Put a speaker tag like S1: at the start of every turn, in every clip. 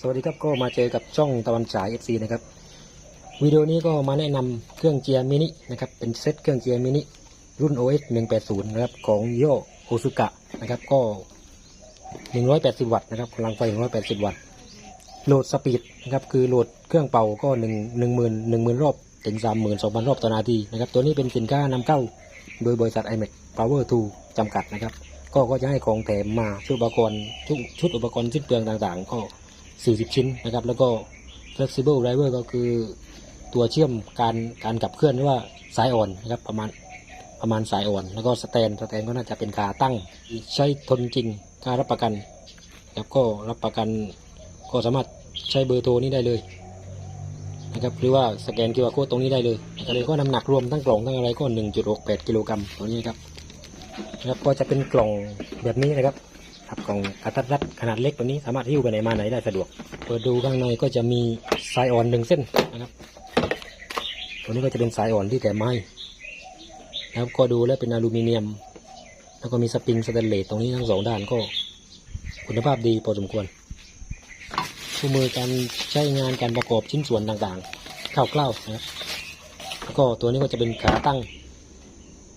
S1: สวัสดีครับก็มาเจอกับช่องตะวันฉาย FC นะครับวิดีโอนี้ก็มาแนะนำเครื่องเจียร์มินินะครับเป็นเซตเครื่องเจียร์มินิรุ่น OS 180นะครับของโยโอซุกะนะครับก็ 180 วัตต์นะครับพลังไฟ 180 วัตต์โหลดสปีดนะครับคือโหลดเครื่องเป่าก็1 1 0 0 0 0รอบถึง 32,000 รอบต่อนาทีนะครับตัวนี้เป็นสินค้านำเข้าโดยบริษัท iMac Power 2จำกัดนะครับก็ก็จะให้ของแถมมาชุดอุปกรณ์ชุดชุดอุปกรณ์สิ้นเปลืองต่างๆ ก็ 40 ชิ้นนะครับ แล้วก็ flexible driver ก็คือตัวเชื่อมการการขับเคลื่อนหรือว่าสายอ่อนนะครับประมาณประมาณสายอ่อน แล้วก็สแตนสแตนก็น่าจะเป็นขาตั้งใช้ทนจริงการรับประกันนะครับก็รับประกันก็สามารถใช้เบอร์โทรนี้ได้เลยนะครับหรือว่าสแกน QR code ตรงนี้ได้เลยนะครับเลยก็น้ำหนักรวมทั้งกล่องทั้งอะไรก็ 1.68 กิโลกรัมตัวนี้ครับนะครับก็จะเป็นกล่องแบบนี้นะครับ ครับกล่องกระทัดรัดขนาดเล็กตัวนี้สามารถหิ้วไปไหนมาไหนได้สะดวก เปิดดูข้างในก็จะมีสายอ่อนหนึ่งเส้นนะครับ ตัวนี้ก็จะเป็นสายอ่อนที่แถมมาให้นะครับก็ดูแล้วเป็นอลูมิเนียม แล้วก็มีสปริงสแตนเลสตรงนี้ทั้งสองด้านก็คุณภาพดีพอสมควรคู่มือการใช้งานการประกอบชิ้นส่วนต่างๆคร่าวๆนะครับก็ตัวนี้ก็จะเป็นขาตั้ง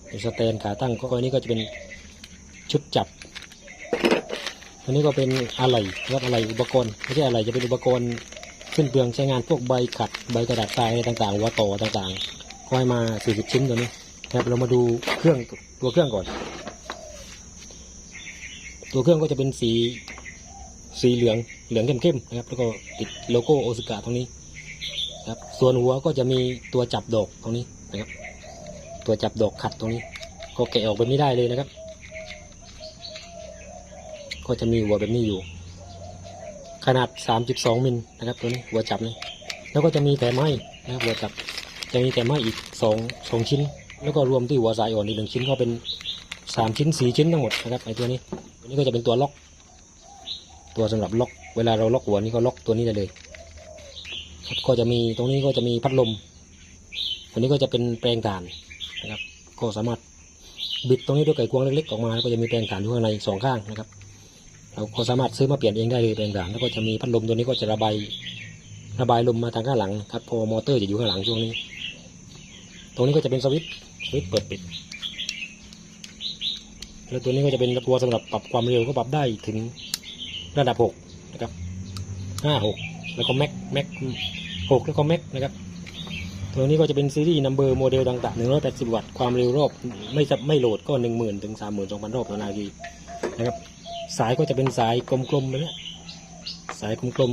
S1: เป็นสแตนขาตั้งก็อันนี้ก็จะเป็นชุดจับ อันนี้ก็เป็นอะไหล่ครับอะไหล่อุปกรณ์ไม่ใช่อะไหล่จะเป็นอุปกรณ์ขึ้นเปลืองใช้งานพวกใบขัดใบกระดาษทรายต่างๆหัวต่อต่างๆก็ให้มา 40 ชิ้นตัวนี้ครับเรามาดูเครื่องตัวเครื่องก่อน ตัวเครื่องก็จะเป็นสีสีเหลืองเหลืองเข้มๆนะครับ แล้วก็ติดโลโก้โอซากะตรงนี้ครับ ส่วนหัวก็จะมีตัวจับดอกตรงนี้นะครับ ตัวจับดอกขัดตรงนี้ ก็แกะออกแบบนี้ได้เลยนะครับ ก็จะมีหัวแบบนี้อยู่ ขนาด 3.2มิลนะครับตัวนี้หัวจับนี่แล้วก็จะมีแถมให้นะครับหัวจับจะมีแถมให้อีก2 2ชิ้น แล้วก็รวมที่หัวสายอ่อนอีกหนึ่งชิ้นก็เป็น 3 ชิ้น 4 ชิ้นทั้งหมดนะครับไอตัวนี้ตัวนี้ก็จะเป็นตัวล็อก ตัวสำหรับล็อกเวลาเราล็อกหัวนี้ก็ล็อกตัวนี้ได้เลยครับก็จะมีตรงนี้ก็จะมีพัดลมตัวนี้ก็จะเป็นแปลงถ่านนะครับ ก็สามารถบิดตรงนี้ด้วยไก่ควงเล็กๆออกมาแล้วก็จะมีแปลงฐานอยู่ข้างในสองข้างนะครับ เราก็สามารถซื้อมาเปลี่ยนเองได้เลยแปลงฐานแล้วก็จะมีพัดลมตัวนี้ก็จะระบายระบายลมมาทางข้างหลังครับพอมอเตอร์จะอยู่ข้างหลังช่วงนี้ ตรงนี้ก็จะเป็นสวิตช์สวิตช์เปิดปิด แล้วตัวนี้ก็จะเป็นตัวสำหรับปรับความเร็วก็ปรับได้ถึงระดับหกนะครับห้าหกแล้วก็แม็กแม็กหกแล้วก็แม็กนะครับตัวนี้ก็จะเป็นซีรีส์นัมเบอร์โมเดลต่างๆ180 วัตต์ความเร็วรอบไม่ไม่โหลดก็ 10,000 ถึง 32,000 รอบต่อนาทีนะครับ สายก็จะเป็นสายกลมๆแบบนี้สายกลม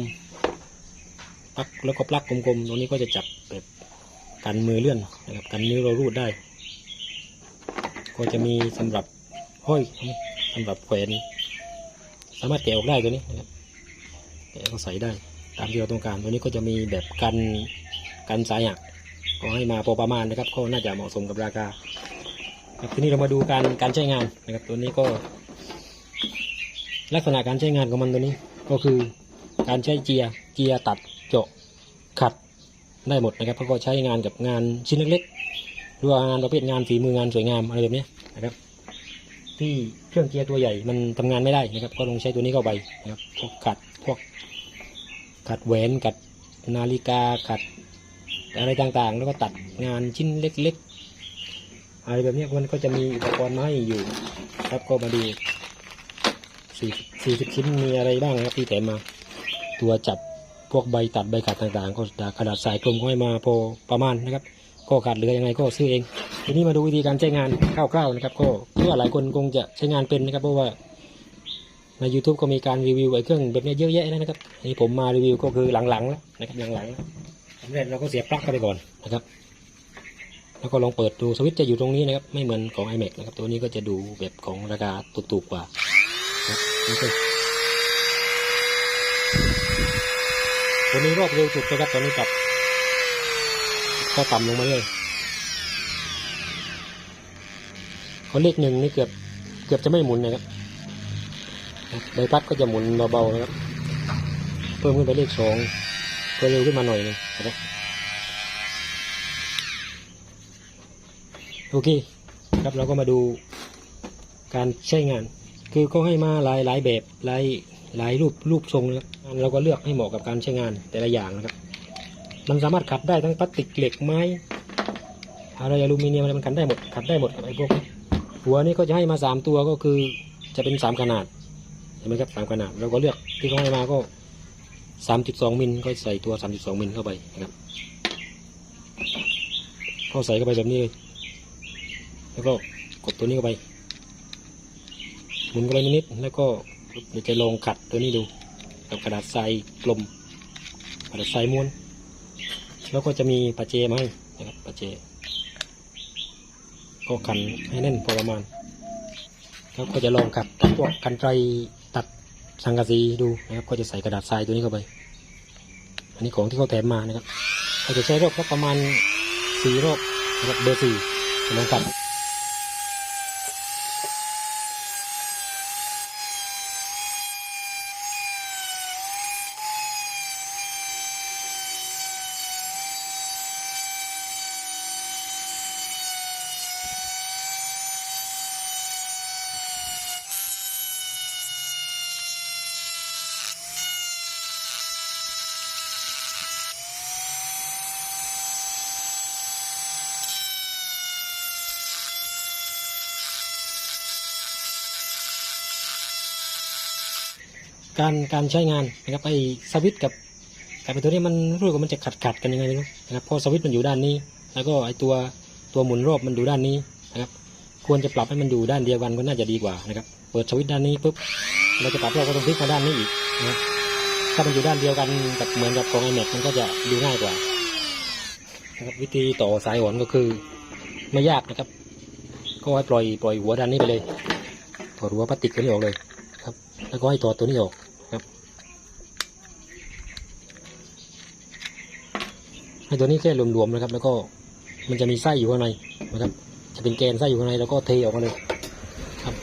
S1: ๆปลั๊กแล้วก็ปลั๊กกลมๆตรงนี้ก็จะจับแบบกันมือเลื่อนนะครับกันนิ้วเรารูดได้ ก็จะมีสำหรับห้อยสำหรับแขวนสามารถแกะออกได้ตัวนี้นะครับแกะก็ใส่ได้ตามที่เราต้องการตัวนี้ก็จะมีแบบกันกันสายหักก็ให้มาพอประมาณนะครับก็น่าจะเหมาะสมกับราคาครับทีนี้เรามาดูการการใช้งานนะครับตัวนี้ก็ ลักษณะการใช้งานของมันตัวนี้ก็คือการใช้เจียร์เจียร์ตัดเจาะขัดได้หมดนะครับเพราะก็ใช้งานกับงานชิ้นเล็กๆหรือว่างานประเภทงานฝีมืองานสวยงามอะไรแบบนี้นะครับ ที่เครื่องเจียร์ตัวใหญ่มันทำงานไม่ได้นะครับ ก็ลองใช้ตัวนี้เข้าไปนะครับพวกขัดพวกขัดแหวนขัดนาฬิกาขัดอะไรต่างๆ แล้วก็ตัดงานชิ้นเล็ก ๆ อะไรแบบนี้มันก็จะมีอุปกรณ์มาให้อยู่ ครับก็มาดู สี่สี่สิบชิ้นมีอะไรบ้างครับที่แถมมา ตัวจับพวกใบตัดใบขัดต่างๆ ก็ขนาดสายกลมก็ให้มาพอประมาณนะครับ ก็ขาดเหลือยังไงก็ซื้อเอง ทีนี้มาดูวิธีการใช้งานคร่าวๆนะครับ ก็เพื่อหลายคนคงจะใช้งานเป็นนะครับ เพราะว่าใน YouTube ก็มีการรีวิวไอ้เครื่องแบบนี้เยอะแยะแล้วนะครับอันนี้ผมมารีวิวก็คือหลังๆแล้วนะครับหลังๆแล้วสำเร็จเราก็เสียบปลั๊กเข้าไปก่อนนะครับ แล้วก็ลองเปิดดูสวิตช์จะอยู่ตรงนี้นะครับ ไม่เหมือนของ iMac นะครับ ตัวนี้ก็จะดูแบบของราคาถูกๆกว่า รับนี่ก็ตัวนี้รอบเร็วสุดนะครับตัวนี้ปรับ ก็ต่ำลงมาเลยเขาเลขหนึ่งนี่เกือบเกือบจะไม่หมุนนะครับใบพัดก็จะหมุนเบาๆนะครับ เพิ่มขึ้นไปเลขสองก็เร็วขึ้นมาหน่อยนึงนะครับโอเค ครับเราก็มาดูการใช้งาน คือก็ให้มาหลายหลายแบบหลายหลายรูปรูปทรงนะครับเราก็เลือกให้เหมาะกับการใช้งานแต่ละอย่างนะครับ มันสามารถขัดได้ทั้งพลาสติกเหล็กไม้อะไรอลูมิเนียมอะไรมันขัดได้หมดขัดได้หมดไอ้พวกหัวนี่ก็จะให้มาสามตัวก็คือจะเป็นสามขนาดเห็นไหมครับสามขนาดเราก็เลือกที่เขาให้มาก็สามจุดสองมิลก็ใส่ตัวสามจุดสองมิลเข้าไปนะครับก็ใส่เข้าไปแบบนี้เลยแล้วก็กดตัวนี้เข้าไป มุนเข้าไปนิดๆแล้วก็เดี๋ยวจะลองขัดตัวนี้ดู กับกระดาษทรายกลม กระดาษทรายม้วน แล้วก็จะมีปาเจมาให้นะครับปาเจ ก็ขันให้แน่นพอประมาณ แล้วก็จะลองขัดกับพวกกันไกรตัดสังกะสีดูนะครับ ก็จะใส่กระดาษทรายตัวนี้เข้าไป อันนี้ของที่เขาแถมมานะครับเราจะใช้รอบประมาณสี่รอบนะครับเบอร์สี่ลองขัด การการใช้งานนะครับไอ้สวิตช์กับกับไอ้ตัวนี้มันรู้ว่ามันจะขัดขัดกันยังไงไม่รู้นะครับพราะสวิตช์มันอยู่ด้านนี้ แล้วก็ไอ้ตัวตัวหมุนรอบมันอยู่ด้านนี้นะครับ ควรจะปรับให้มันอยู่ด้านเดียวกันก็น่าจะดีกว่านะครับ เปิดสวิตช์ด้านนี้ปุ๊บเราจะปรับรอบก็ต้องพลิกมาด้านนี้อีกนะถ้ามันอยู่ด้านเดียวกันกับเหมือนกับของไอแม็กมันก็จะดูง่ายกว่านะครับวิธีต่อสายหอนก็คือไม่ยากนะครับ ก็ให้ปล่อยปล่อยหัวด้านนี้ไปเลยถอดหัวพลาสติกตัวนี้ออกเลยครับ แล้วก็ให้ถอดตัวนี้ออกครับ ให้ตัวนี้แค่รวมๆนะครับ แล้วก็มันจะมีไส้อยู่ข้างในนะครับ จะเป็นแกนไส้อยู่ข้างในแล้วก็เทออกมาเลยครับ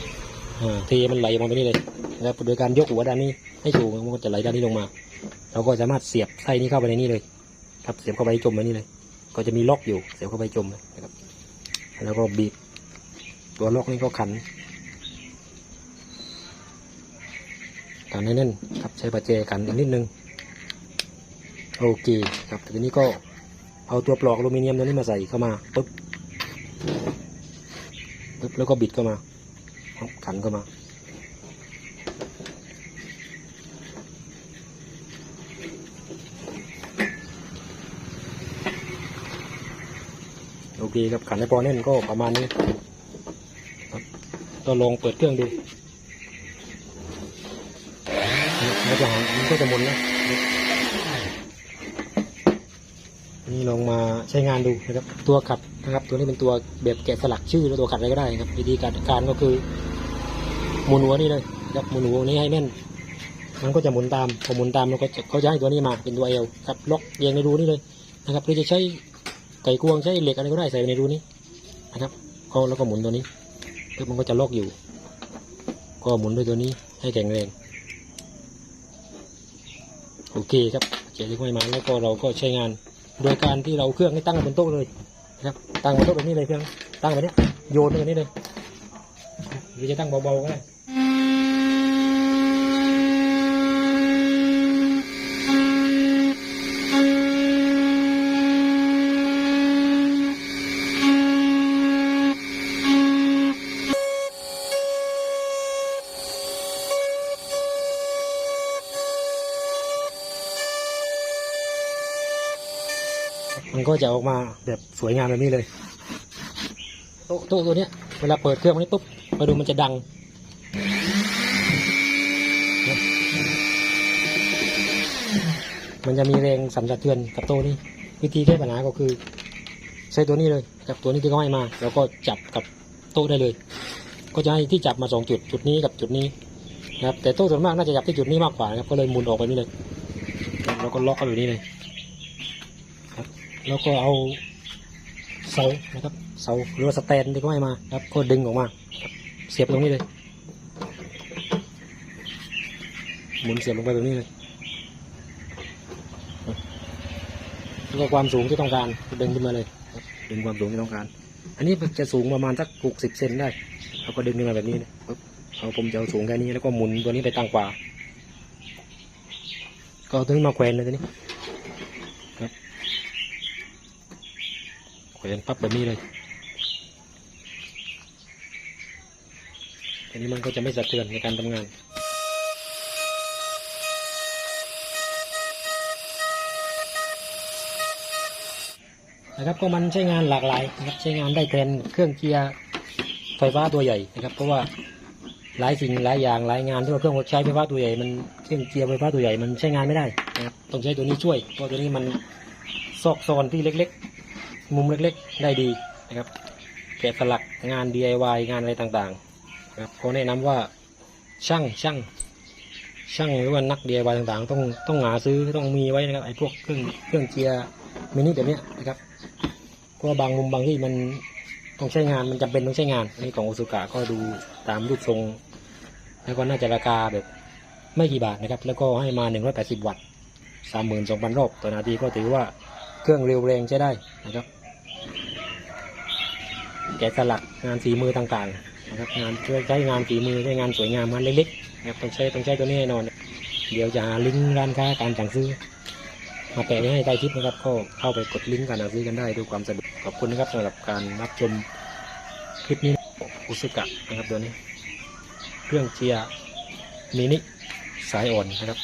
S1: เทมันไหลออกมาแบบนี้เลยนะครับโดยการยกหัวด้านนี้ให้สูงมันก็จะไหลด้านนี้ลงมาเราก็สามารถเสียบไส้นี้เข้าไปในนี้เลย ครับเสียบเข้าไปจมไว้นี่เลย ก็จะมีล็อกอยู่เสียบเข้าไปจมนะครับ แล้วก็บีบตัวล็อกนี้ก็ขันขันให้แน่นครับใช้ปาเจขันอีกนิดนึงโอเคครับทีนี้ก็ เอาตัวปลอกอลูมิเนียมตัวนี้มาใส่เข้ามาปุ๊บปุ๊บแล้วก็บิดเข้ามาขันเข้ามา โอเคครับขันให้พอแน่นก็ประมาณนี้ก็ลองเปิดเครื่องดูมันจะหางมันก็จะหมุนนะ นี่ลองมาใช้งานดูนะครับ ตัวขัดนะครับตัวนี้เป็นตัวแบบแกะสลักชื่อแล้วตัวขัดอะไรก็ได้ครับวิธีการการก็คือหมุนหัวนี่เลยครับหมุนหัวนี้ให้แน่น มันก็จะหมุนตามพอหมุนตามเราก็จะเขาจะให้ตัวนี้มาเป็นตัวเอวครับล็อกเรียงในรูนี้เลยนะครับหรือจะใช้ไก่กวงใช้เหล็กอะไรก็ได้ใส่ในรูนี้นะครับก็แล้วก็หมุนตัวนี้เพื่อมันก็จะล็อกอยู่ ก็หมุนด้วยตัวนี้ให้แข็งแรงโอเคครับเขียนที่ห้อยมาแล้วก็เราก็ใช้งาน โดยการที่เราเครื่องให้ตั้งบนโต๊ะเลยนะครับตั้งบนโต๊ะแบบนี้เลยเครื่องตั้งแบบนี้โยนแบบนี้เลยหรือจะตั้งเบาๆก็ได้ มันก็จะออกมาแบบสวยงามแบบนี้เลยโต๊ะโต๊ะตัวเนี้ยเวลาเปิดเครื่องนี้ปุ๊บมาดูมันจะดังมันจะมีแรงสั่นสะเทือนกับโต๊ะนี้ วิธีแก้ปัญหาก็คือ ใช้ตัวนี้เลยจับตัวนี้ที่เขาให้มา แล้วก็จับกับโต๊ะได้เลย ก็จะให้ที่จับมาสองจุดจุดนี้กับจุดนี้นะครับแต่โต๊ะส่วนมากน่าจะจับที่จุดนี้มากกว่านะครับก็เลยหมุนออกไปนี่เลย แล้วก็ล็อกเขาอยู่นี่เลย แล้วก็เอาเสานะครับเสาหรือว่าสแตนที่เขาให้มาครับก็ดึงออกมาครับเสียบตรงนี้เลย หมุนเสียบลงไปแบบนี้เลยแล้วก็ความสูงที่ต้องการดึงขึ้นมาเลยครับดึงความสูงที่ต้องการ อันนี้จะสูงประมาณสักหกสิบเซนได้เราก็ดึงขึ้นมาแบบนี้นะปึ๊บเอาผมจะเอาสูงแค่นี้แล้วก็หมุนตัวนี้ไปตั้งขวาก็เอาตัวนี้มาแขวนเลยตัวนี้ครับแขวนปั๊บแบบนี้เลยทีนี้มันก็จะไม่สะเทือนในการทำงานนะครับก็มันใช้งานหลากหลายนะครับใช้งานได้แทนเครื่องเกียร์ไฟฟ้าตัวใหญ่นะครับเพราะว่าหลายสิ่งหลายอย่างหลายงานที่ว่าเครื่องใช้ไฟฟ้าตัวใหญ่มันเครื่องเกียร์ไฟฟ้าตัวใหญ่มันใช้งานไม่ได้นะครับต้องใช้ตัวนี้ช่วยเพราะตัวนี้มันซอกซอนที่เล็ก ๆ มุมเล็กๆ ได้ดีนะครับ แกะสลักงาน DIY งานอะไรต่างๆนะครับก็แนะนำว่าช่างช่างช่างหรือว่านัก DIY ต่างๆ ต้องต้องหาซื้อต้องมีไว้นะครับไอ้พวกเครื่องเครื่องเกียร์มินิแบบเนี้ยนะครับเพราะบางมุมบางที่มันต้องใช้งานมันจำเป็นต้องใช้งานอันนี้ของโอซุกะก็ดูตามรูปทรง แล้วก็น่าจะราคาแบบไม่กี่บาทนะครับ แล้วก็ให้มา 180 วัตต์ 32,000 รอบต่อนาทีก็ถือว่าเครื่องเร็วแรงใช้ได้นะครับ แกะสลักงานฝีมือต่างๆนะครับงานช่วยใช้งานฝีมือใช้งานสวยงามงานเล็กๆนะครับต้องใช้ต้องใช้ตัวนี้แน่นอน เดี๋ยวจะหาลิงก์ร้านค้าการสั่งซื้อ มาแปะไว้ให้ใต้คลิปนะครับก็เข้าไปกดลิงก์การสั่งซื้อกันได้ด้วยความสะดวกขอบคุณนะครับสำหรับการรับชมคลิปนี้อุสกะนะครับตัวนี้ เครื่องเจียร์มินิสายอ่อนนะครับ